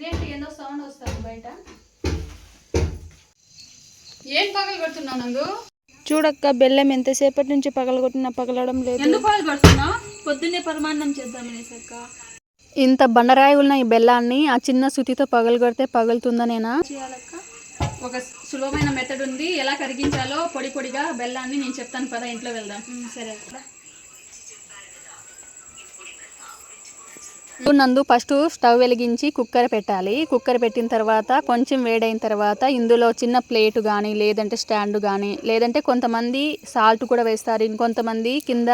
ఇదేంటి ఏందో సౌండ్ వస్తుంది బయట? ఏం పగలు కొడుతున్నావు నందు? చూడక్క బెల్లం ఎంతసేపటి నుంచి పగలగొట్టినా పగలడం లేదు. ఎందుకు పగలు కొడుతున్నావు? పొద్దున్నే పరమాన్నం చేద్దామనేసక్క ఇంత బండరాయి ఉన్న ఈ బెల్లాన్ని ఆ చిన్న సుతితో పగలగొడితే పగులుతుందనేనా? చేయాలక్క. ఒక సులభమైన మెథడ్ ఉంది. ఎలా కరిగించాలో పొడి పొడిగా బెల్లాన్ని నేను చెప్తాను పద ఇంట్లో వెళ్దాం. సరే అక్క. నందు ఫస్ట్ స్టవ్ వెలిగించి కుక్కర్ పెట్టాలి. కుక్కర్ పెట్టిన తర్వాత కొంచెం వేడైన తర్వాత ఇందులో చిన్న ప్లేట్ కానీ లేదంటే స్టాండ్ కానీ లేదంటే కొంతమంది సాల్ట్ కూడా వేస్తారు. ఇంకొంతమంది కింద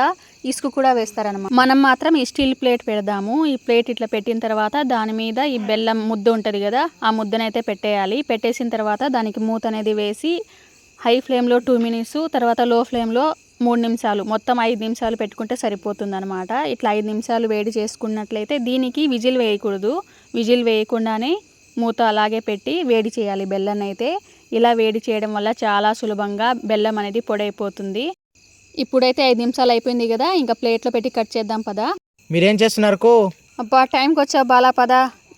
ఇసుక కూడా వేస్తారనమాట మనం మాత్రం ఈ స్టీల్ ప్లేట్ పెడదాము. ఈ ప్లేట్ ఇట్లా పెట్టిన తర్వాత దాని మీద ఈ బెల్లం ముద్ద ఉంటుంది కదా ఆ ముద్దనైతే పెట్టేయాలి. పెట్టేసిన తర్వాత దానికి మూత అనేది వేసి హై ఫ్లేమ్లో టూ మినిట్స్ తర్వాత లో ఫ్లేమ్లో మూడు నిమిషాలు మొత్తం ఐదు నిమిషాలు పెట్టుకుంటే సరిపోతుంది అనమాట ఇట్లా ఐదు నిమిషాలు వేడి చేసుకున్నట్లయితే దీనికి విజిల్ వేయకూడదు. విజిల్ వేయకుండానే మూత అలాగే పెట్టి వేడి చేయాలి బెల్లం అయితే ఇలా వేడి చేయడం వల్ల చాలా సులభంగా బెల్లం అనేది పొడైపోతుంది. ఇప్పుడైతే ఐదు నిమిషాలు అయిపోయింది కదా ఇంకా ప్లేట్లో పెట్టి కట్ చేద్దాం పదా. మీరేం చేస్తున్నారు అబ్బా టైంకి వచ్చా బాలా పద.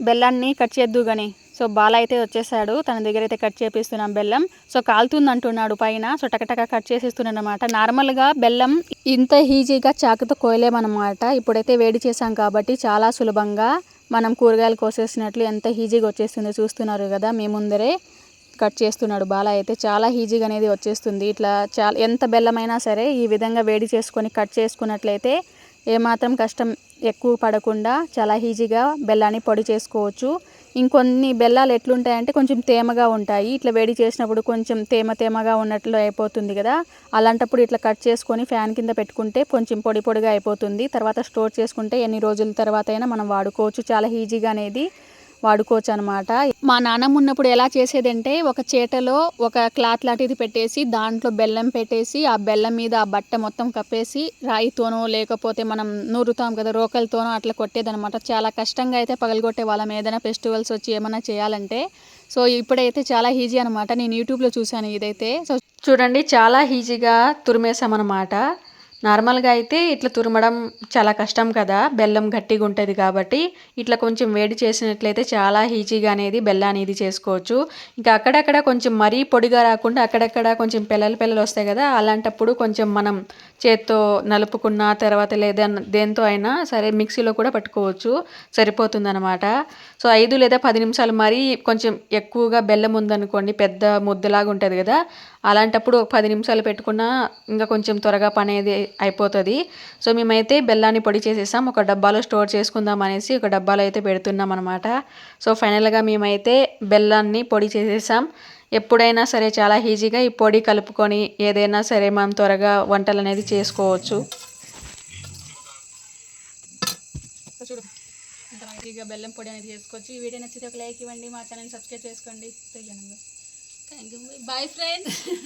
బెల్లాన్ని కట్ చేద్దు కానీ సో బాల అయితే వచ్చేసాడు. తన దగ్గర అయితే కట్ చేపిస్తున్నాం బెల్లం. సో కాలుతుంది అంటున్నాడు పైన. సో టకటక కట్ చేసేస్తున్నాడు అనమాట నార్మల్గా బెల్లం ఇంత ఈజీగా చాకుతో కోయలేమన్నమాట. ఇప్పుడైతే వేడి చేసాం కాబట్టి చాలా సులభంగా మనం కూరగాయలు కోసేసినట్లు ఎంత ఈజీగా వచ్చేస్తుందో చూస్తున్నారు కదా మీ ముందరే కట్ చేస్తున్నాడు బాల అయితే. చాలా ఈజీగా అనేది వచ్చేస్తుంది. ఇట్లా చాలా ఎంత బెల్లమైనా సరే ఈ విధంగా వేడి చేసుకొని కట్ చేసుకున్నట్లయితే ఏమాత్రం కష్టం ఎక్కువ పడకుండా చాలా ఈజీగా బెల్లాన్ని పొడి చేసుకోవచ్చు. ఇంకొన్ని బెల్లాలు ఎట్లుంటాయంటే కొంచెం తేమగా ఉంటాయి. ఇట్లా వేడి చేసినప్పుడు కొంచెం తేమ తేమగా ఉన్నట్లు అయిపోతుంది కదా. అలాంటప్పుడు ఇట్లా కట్ చేసుకొని ఫ్యాన్ కింద పెట్టుకుంటే కొంచెం పొడి పొడిగా అయిపోతుంది. తర్వాత స్టోర్ చేసుకుంటే ఎన్ని రోజుల తర్వాత అయినా మనం వాడుకోవచ్చు. చాలా ఈజీగా అనేది. వాడుకోవచ్చు అనమాట మా నాన్నమ్మ ఉన్నప్పుడు ఎలా చేసేదంటే ఒక చేటలో ఒక క్లాత్ లాంటిది పెట్టేసి దాంట్లో బెల్లం పెట్టేసి ఆ బెల్లం మీద ఆ బట్ట మొత్తం కప్పేసి రాయితోనో లేకపోతే మనం నూరుతాం కదా రోకలతోనో అట్లా కొట్టేదనమాట. చాలా కష్టంగా అయితే పగలగొట్టే వాళ్ళం. ఏదైనా ఫెస్టివల్స్ వచ్చి ఏమైనా చేయాలంటే సో ఇప్పుడైతే చాలా ఈజీ అనమాట. నేను యూట్యూబ్లో చూశాను ఇదైతే. సో చూడండి చాలా ఈజీగా తురిమేసామన్నమాట నార్మల్గా అయితే ఇట్లా తురమడం చాలా కష్టం కదా. బెల్లం గట్టిగా ఉంటుంది కాబట్టి ఇట్లా కొంచెం వేడి చేసినట్లయితే చాలా ఈజీగా అనేది బెల్లాన్ని ఇది చేసుకోవచ్చు. ఇంకా అక్కడక్కడ కొంచెం మరీ పొడిగా రాకుండా అక్కడక్కడ కొంచెం పిల్లలు పిల్లలు వస్తాయి కదా. అలాంటప్పుడు కొంచెం మనం చేత్తో నలుపుకున్న తర్వాత లేదా దేంతో అయినా సరే మిక్సీలో కూడా పట్టుకోవచ్చు. సరిపోతుందనమాట సో ఐదు లేదా పది నిమిషాలు మరీ కొంచెం ఎక్కువగా బెల్లం ఉందనుకోండి పెద్ద ముద్దలాగా ఉంటుంది కదా. అలాంటప్పుడు ఒక పది నిమిషాలు పెట్టుకున్నా ఇంకా కొంచెం త్వరగా పని అనేది అయిపోతుంది. సో మేమైతే బెల్లాన్ని పొడి చేసేసాం. ఒక డబ్బాలో స్టోర్ చేసుకుందాం అనేసి ఒక డబ్బాలో అయితే పెడుతున్నాం అనమాట సో ఫైనల్గా మేమైతే బెల్లాన్ని పొడి చేసేసాం. ఎప్పుడైనా సరే చాలా ఈజీగా ఈ పొడి కలుపుకొని ఏదైనా సరే మనం త్వరగా వంటలు అనేది చేసుకోవచ్చు. చూడు బెల్లం పొడి అనేది చేసుకోవచ్చు. ఈ వీడియో నచ్చితే ఒక లైక్ ఇవ్వండి మా ఛానల్ సబ్స్క్రైబ్ చేసుకోండి. Thank you. Bye friends